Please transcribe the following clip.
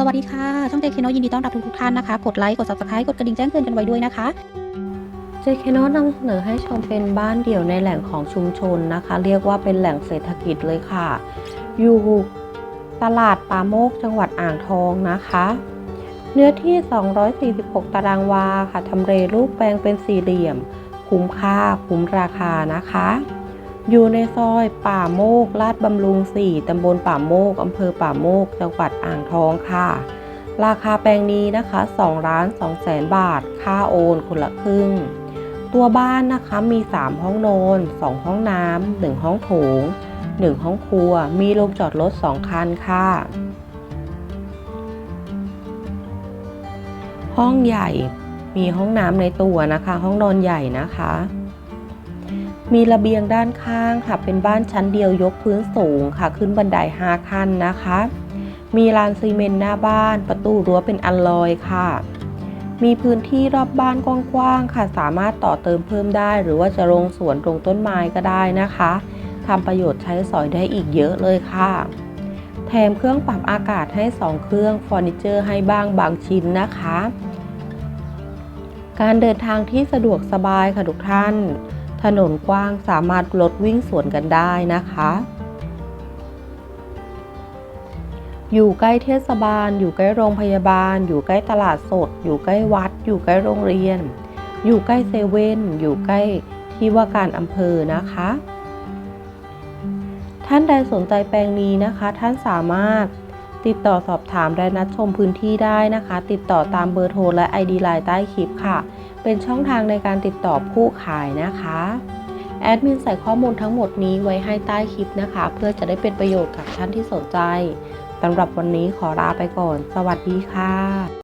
สวัสดีค่ะ ช่องเจคโนยินดีต้อนรับทุกๆท่านนะคะ กดไลค์ กด subscribe กดกระดิ่งแจ้งเตือนกันไว้ด้วยนะคะเจเคโนนำเสนอให้ชมเป็นบ้านเดี่ยวในแหล่งของชุมชนนะคะ เรียกว่าเป็นแหล่งเศรษฐกิจเลยค่ะ อยู่ตลาดป่าโมกจังหวัดอ่างทองนะคะ เนื้อที่ 246 ตารางวาค่ะทำเลรูปแปลงเป็นสี่เหลี่ยม คุ้มค่าคุ้มราคานะคะ อยู่ในซอยป่าโมกลาดบำรุง 4 ตำบลป่าโมก อำเภอป่าโมก จังหวัดอ่างทองค่ะ ราคาแปลงนี้นะคะ2ล้าน2แสนบาท ค่าโอนคนละครึ่ง ตัวบ้านนะคะมี 3 ห้องนอน 2 ห้องน้ำ 1 ห้องโถง 1 ห้องครัว มีโรงจอดรถ 2 คันค่ะ ห้องใหญ่ มีห้องน้ำในตัวนะคะ ห้องนอนใหญ่นะคะ มีระเบียงด้านข้างค่ะ เป็นบ้านชั้นเดียวยกพื้นสูงค่ะ ขึ้นบันได5ขั้นนะคะ มีลานซีเมนต์หน้าบ้าน ประตูรั้วเป็นอัลลอยค่ะ มีพื้นที่รอบบ้านกว้างๆค่ะ สามารถต่อเติมเพิ่มได้ หรือว่าจะลงสวนตรงต้นไม้ก็ได้นะคะทำประโยชน์ใช้สอยได้อีกเยอะเลยค่ะ แถมเครื่องปรับอากาศให้ 2 เครื่องเฟอร์นิเจอร์ให้บ้างบางชิ้นนะคะ การเดินทางที่สะดวกสบายค่ะทุกท่าน ถนนกว้างสามารถรถวิ่งสวนกันได้นะคะ อยู่ใกล้เทศบาล อยู่ใกล้โรงพยาบาล อยู่ใกล้ตลาดสด อยู่ใกล้วัด อยู่ใกล้โรงเรียน อยู่ใกล้เซเว่นอยู่ใกล้ที่ว่าการอำเภอนะคะ ท่านใดสนใจแปลงนี้นะคะ ท่านสามารถติดต่อสอบถามและนัดชมพื้นที่ได้นะคะ ติดต่อตามเบอร์โทรและ ID ไลน์ใต้คลิปค่ะ เป็นช่องทางในการติดต่อผู้ขายนะคะแอดมินใส่ข้อมูลทั้งหมดนี้ไว้ให้ใต้คลิปนะคะ เพื่อจะได้เป็นประโยชน์กับท่านที่สนใจสำหรับวันนี้ขอลาไปก่อน สวัสดีค่ะ